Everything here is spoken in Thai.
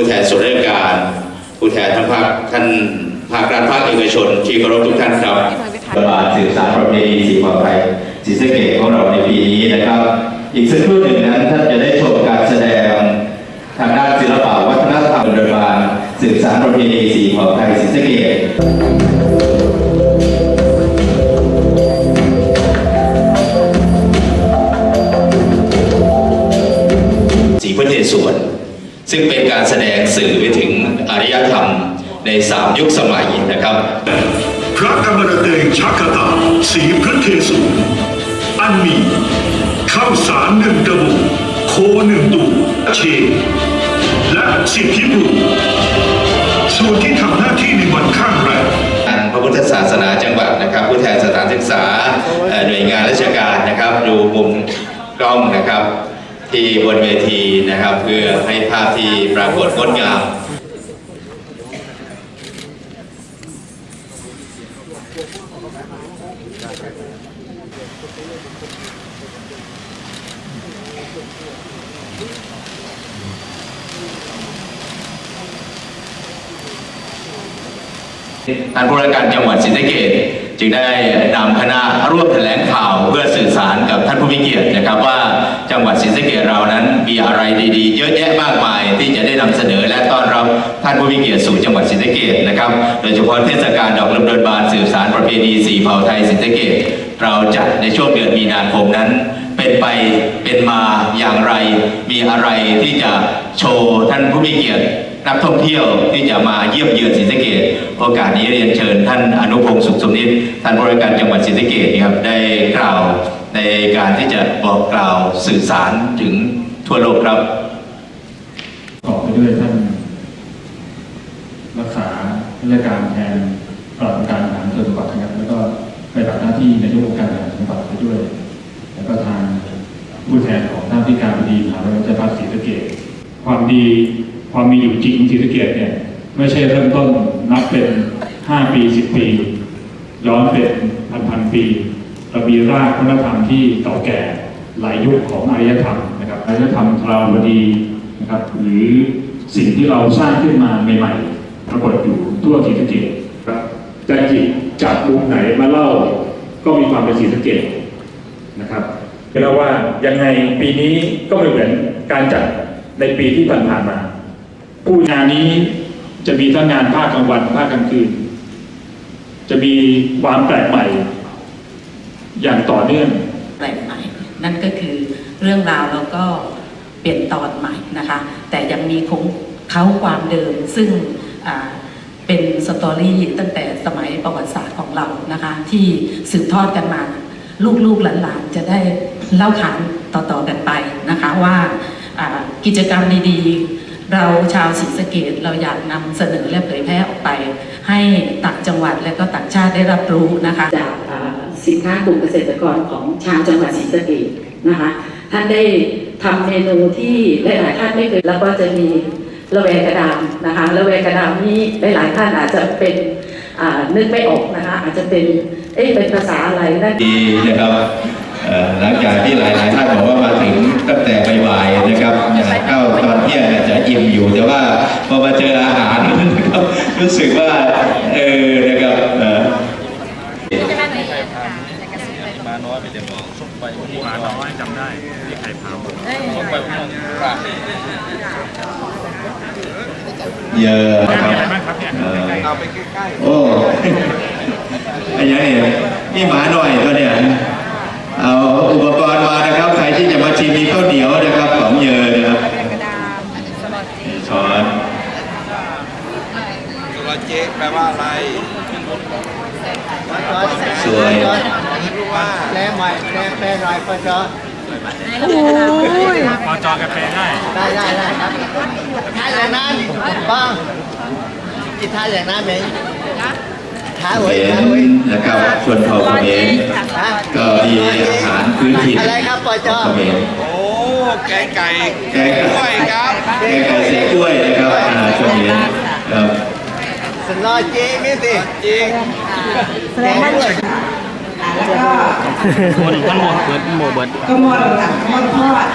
ผู้แทนส่วนราชการ ผู้แทนทั้งภาคท่านภาครัฐภาคเอกชน ที่เคารพทุกท่านครับประบาสืบสารประเพณีสีความไทยศรีสะเกษของเราในปีนี้นะครับ อีกสักครู่หนึ่งนั้นท่านจะได้ชมการแสดงทางด้านศิลปะวัฒนธรรมโดยบาลสืบสารประเพณีสีของไทยศรีสะเกษสีพระเนศวร ซึ่งเป็นการแสดงสื่อไปถึงอารยธรรมในสามยุคสมัยนะครับ พระอมรเตงชักกตาสีพระเทสูรอันมีข้าวสารหนึ่งกระบุกโคหนึ่งตูเชนและสิทธิบุตรส่วนที่ทำหน้าที่ในวันข้างแรกทางพระพุทธศาสนาจังหวัดนะครับ ผู้แทนสถานศึกษาเอ่อหน่วยงานราชการนะครับ ดูมุมกล้องนะครับ ที่บนเวทีนะครับ เพื่อให้ภาพที่ปรากฏงดงามท่านผู้ราชการจังหวัดศรีสะเกษจึงได้นำคณะร่วมแถลงข่าวเพื่อ ท่านผู้มีเกียรติสู่จังหวัดศรีสะเกษนะครับ โดยเฉพาะเทศกาลดอกลำดวนบานสื่อสารประเพณีสีเผ่าไทยศรีสะเกษเราจัดในช่วงเดือนมีนาคมนั้น เป็นไปเป็นมาอย่างไร มีอะไรที่จะโชว์ท่านผู้มีเกียรตินักท่องเที่ยวที่จะมาเยี่ยมเยือนศรีสะเกษโอกาสนี้เรียนเชิญท่านอนุพงศ์สุขสมนิตท่านบริการจังหวัดศรีสะเกษนะครับได้กล่าวในการที่จะบอกกล่าวสื่อสารถึงทั่วโลกครับต่อไปด้วยท่าน ราชการแทนปลัดการทหารส่วนจังหวัดนะครับแล้วก็ไปรับหน้าที่ในายกองค์การทหารจังหวัดไปด้วย แล้วก็ทางผู้แทนของท่านที่การบดีมหาวิทยาลัยราชภัฏศรีสะเกษความดีความมีอยู่จริงศรีสะเกษเนี่ยไม่ใช่เริ่มต้นนับเป็น 5 ปี 10 ปี ย้อนเป็นพันพันปีเรามีรากวัฒนธรรมที่เก่าแก่หลายยุคของอารยธรรมนะครับอารยธรรมทราวดีนะครับหรือสิ่งที่เราสร้างขึ้นมาใหม่ๆ ปรากฏอยู่ทั่วศรีสะเกษครับจะหยิบจากมุมไหนมาเล่า ก็มีความเป็นศรีสะเกษนะครับคือเราว่ายังไงปีนี้ก็ไม่เหมือนการจัดในปีที่ผ่านๆมา ผู้งานนี้จะมีทั้งงานภาคกลางวันภาคกลางคืน จะมีความแปลกใหม่ อย่างต่อเนื่องแปลกใหม่ นั่นก็คือเรื่องราวแล้วก็เปลี่ยนตอนใหม่นะคะ แต่ยังมีคงเขาความเดิมซึ่ง เป็นสตอรี่ตั้งแต่สมัยประวัติศาสตร์ของเรานะคะ ที่สืบทอดกันมา ลูกๆหลานๆจะได้เล่าขานต่อๆกันไปนะคะว่ากิจกรรมดีๆ เราชาวศรีสะเกดเราอยากนำเสนอและเผยแพร่ออกไป ให้ต่างจังหวัดและก็ต่างชาติได้รับรู้นะคะจากสินค้ากลุ่มเกษตรกรของชาวจังหวัดศรีสะเกษนะคะท่านได้ทำเมนูที่หลายๆท่านไม่เคยแล้วก็จะมี ละแวกระดามนะคะละแวกระดามนี้หลายๆท่านอาจจะเป็นอ่านึกไม่ออกนะคะอาจจะเป็นเอ๊ะเป็นภาษาอะไรนั่นดีนะครับเอ่อหลังจากที่หลายๆท่านบอกว่ามาถึงตั้งแต่บ่ายๆนะครับอยากเข้าตอนเที่ยงอาจจะอิ่มอยู่ แต่ว่าพอมาเจออาหารนะครับรู้สึกว่าเออนะครับเอ่อมาน้อยไปเต็มส้มไปมาน้อยจำได้ที่ไข่พาวส้มไปพวกนี้รา เยอะนะครับเอ่อเอาไปใกล้โอ้ไอ้ยังเนี่ยนี่หมาหน่อยตัวเนี่ยเอาอุปกรณ์มานะครับ ใครที่จะมาชิมมีข้าวเหนียวนะครับของเยอะนะครับช้อนๆตัวเจ๊แปลว่าอะไรสวยรู้ว่าแปลใหม่แปลแปลหน่อย ก็จะพอจอกันแปลง่ายได้ได้ได้ครับท้ายอย่างนั้นบ้างกินท้ายอย่างนั้นไหมท้ายเขไว้มท้ายไว้รนะครับชนเผ่าเขมรฮะก็มีอาหารพื้นถิ่นอะไรครับปอจอเขมรโอ้แกงไก่แกงกล้วยครับแกงไก่ใส่กล้วยนะครับอาหารเขมรครับสนอเจไม่สิจริงแสดงว่า คนมันหมดเบิดหมดเบิดก็หมดค่ะหมดทอด